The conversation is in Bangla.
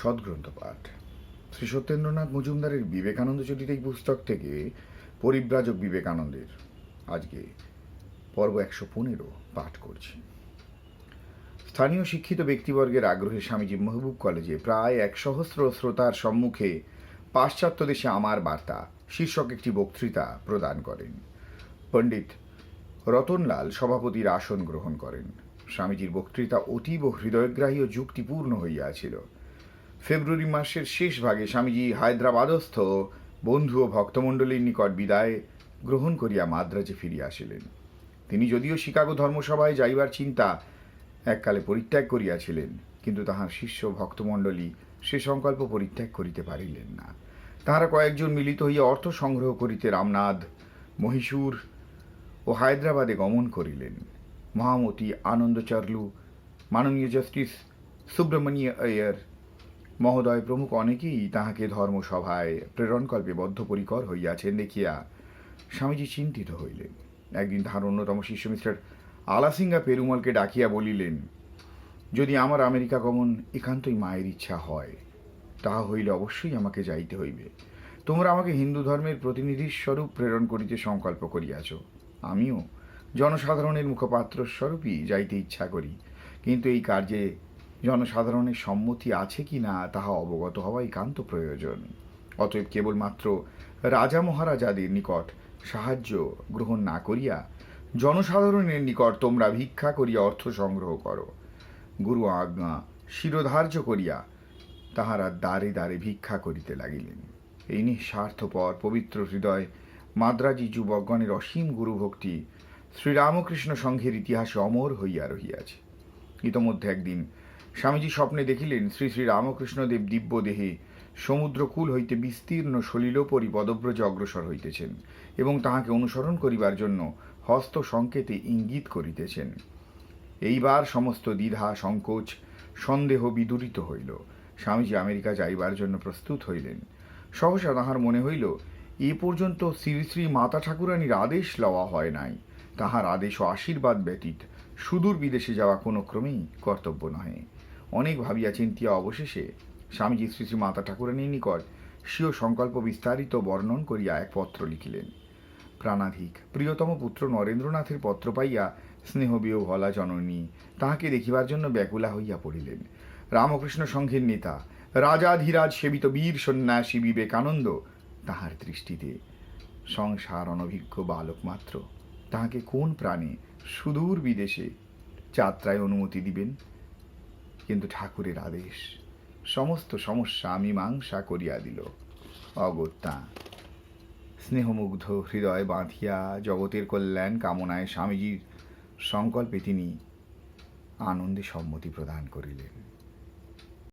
সদ্গ্রন্থ পাঠ। শ্রী সত্যেন্দ্রনাথ মজুমদারের বিবেকানন্দ চরিত এই পুস্তক থেকে পরিব্রাজক বিবেকানন্দের আজকে পর্ব একশো পনেরো পাঠ করছি। স্থানীয় শিক্ষিত ব্যক্তিবর্গের আগ্রহে স্বামীজি মহবুব কলেজে প্রায় এক সহস্র শ্রোতার সম্মুখে পাশ্চাত্য দেশে আমার বার্তা, শীর্ষক একটি বক্তৃতা প্রদান করেন। পণ্ডিত রতনলাল সভাপতির আসন গ্রহণ করেন। স্বামীজির বক্তৃতা অতীব হৃদয়গ্রাহী ও যুক্তিপূর্ণ হইয়াছিল। ফেব্রুয়ারি মাসের শেষ ভাগে স্বামীজি হায়দ্রাবাদস্থ বন্ধু ও ভক্তমণ্ডলীর নিকট বিদায় গ্রহণ করিয়া মাদ্রাজে ফিরিয়া আসিলেন। তিনি যদিও শিকাগো ধর্মসভায় যাইবার চিন্তা এককালে পরিত্যাগ করিয়াছিলেন, কিন্তু তাহার শিষ্য ভক্তমণ্ডলী সে সংকল্প পরিত্যাগ করিতে পারিলেন না। তাহারা কয়েকজন মিলিত হইয়া অর্থ সংগ্রহ করিতে রামনাথ, মহীশূর ও হায়দ্রাবাদে গমন করিলেন। মহামতি আনন্দচার্লু, মাননীয় জাস্টিস সুব্রমণীয় আয়ার মহোদয় প্রমুখ অনেকেই তাহাকে ধর্মসভায় প্রেরণকল্পে বদ্ধপরিকর হইয়াছেন দেখিয়া স্বামীজি চিন্তিত হইলেন। একদিন তাহার অন্যতম শিষ্য মিস্টার আলাসিঙ্গা পেরুমলকে ডাকিয়া বলিলেন, যদি আমার আমেরিকা গমন একান্তই মায়ের ইচ্ছা হয়, তাহা হইলে অবশ্যই আমাকে যাইতে হইবে। তোমরা আমাকে হিন্দু ধর্মের প্রতিনিধির স্বরূপ প্রেরণ করিতে সংকল্প করিয়াছ। আমিও জনসাধারণের মুখপাত্র স্বরূপই যাইতে ইচ্ছা করি। কিন্তু এই কার্যে জনসাধারণের সম্মতি আছে কি না, তাহা অবগত হওয়া একান্ত প্রয়োজন। অতএব কেবলমাত্র রাজা মহারাজাদের নিকট সাহায্য গ্রহণ না করিয়া জনসাধারণের নিকট তোমরা ভিক্ষা করিয়া অর্থ সংগ্রহ করো। গুরু আজ্ঞা শিরোধার্য করিয়া তাহারা দ্বারে দ্বারে ভিক্ষা করিতে লাগিলেন। এই নিঃস্বার্থপর পবিত্র হৃদয় মাদ্রাজি যুবকগণের অসীম গুরুভক্তি শ্রীরামকৃষ্ণ সংঘের ইতিহাসে অমর হইয়া রহিয়াছে। ইতোমধ্যে একদিন স্বামীজি স্বপ্নে দেখিলেন শ্রী শ্রী রামকৃষ্ণদেব দিব্য দেহে সমুদ্রকূল হইতে বিস্তীর্ণ সলিলোপরি পদব্রজে অগ্রসর হইতেছেন এবং তাহাকে অনুসরণ করিবার জন্য হস্ত সংকেতে ইঙ্গিত করিতেছেন। এইবার সমস্ত দ্বিধা, সংকোচ, সন্দেহ বিদূরিত হইল। স্বামীজি আমেরিকা যাইবার জন্য প্রস্তুত হইলেন। সহসা তাহার মনে হইল, এ পর্যন্ত শ্রী শ্রী মাতা ঠাকুরানীর আদেশ লওয়া হয় নাই। তাহার আদেশ ও আশীর্বাদ ব্যতীত সুদূর বিদেশে যাওয়া কোনো ক্রমেই কর্তব্য নহে। অনেক ভাবিয়া চিন্তিয়া অবশেষে স্বামীজি শ্রী শ্রী মাতা ঠাকুরানীর নিকট স্বীয় সংকল্প বিস্তারিত বর্ণন করিয়া এক পত্র লিখিলেন। প্রাণাধিক, প্রিয়তম পুত্র নরেন্দ্রনাথের পত্র পাইয়া স্নেহবিয় ভলা জননী, তাহাকে দেখিবার জন্য ব্যাকুলা হইয়া পড়িলেন। রামকৃষ্ণ সংঘের নেতা, রাজাধিরাজ সেবিত বীর সন্ন্যাসী বিবেকানন্দ তাহার দৃষ্টিতে। সংসার অনভিজ্ঞ বালক মাত্র, তাহাকে কোন প্রাণে সুদূর বিদেশে যাত্রায় অনুমতি দিবেন? কিন্তু ঠাকুরের আদেশ। সমস্ত সমস্যা মীমাংসা করিয়া দিল। অগত্যা, স্নেহমুগ্ধ হৃদয় বাঁধিয়া জগতের কল্যাণ কামনায় স্বামীজির সংকল্পে তিনি আনন্দে সম্মতি প্রদান করিলেন।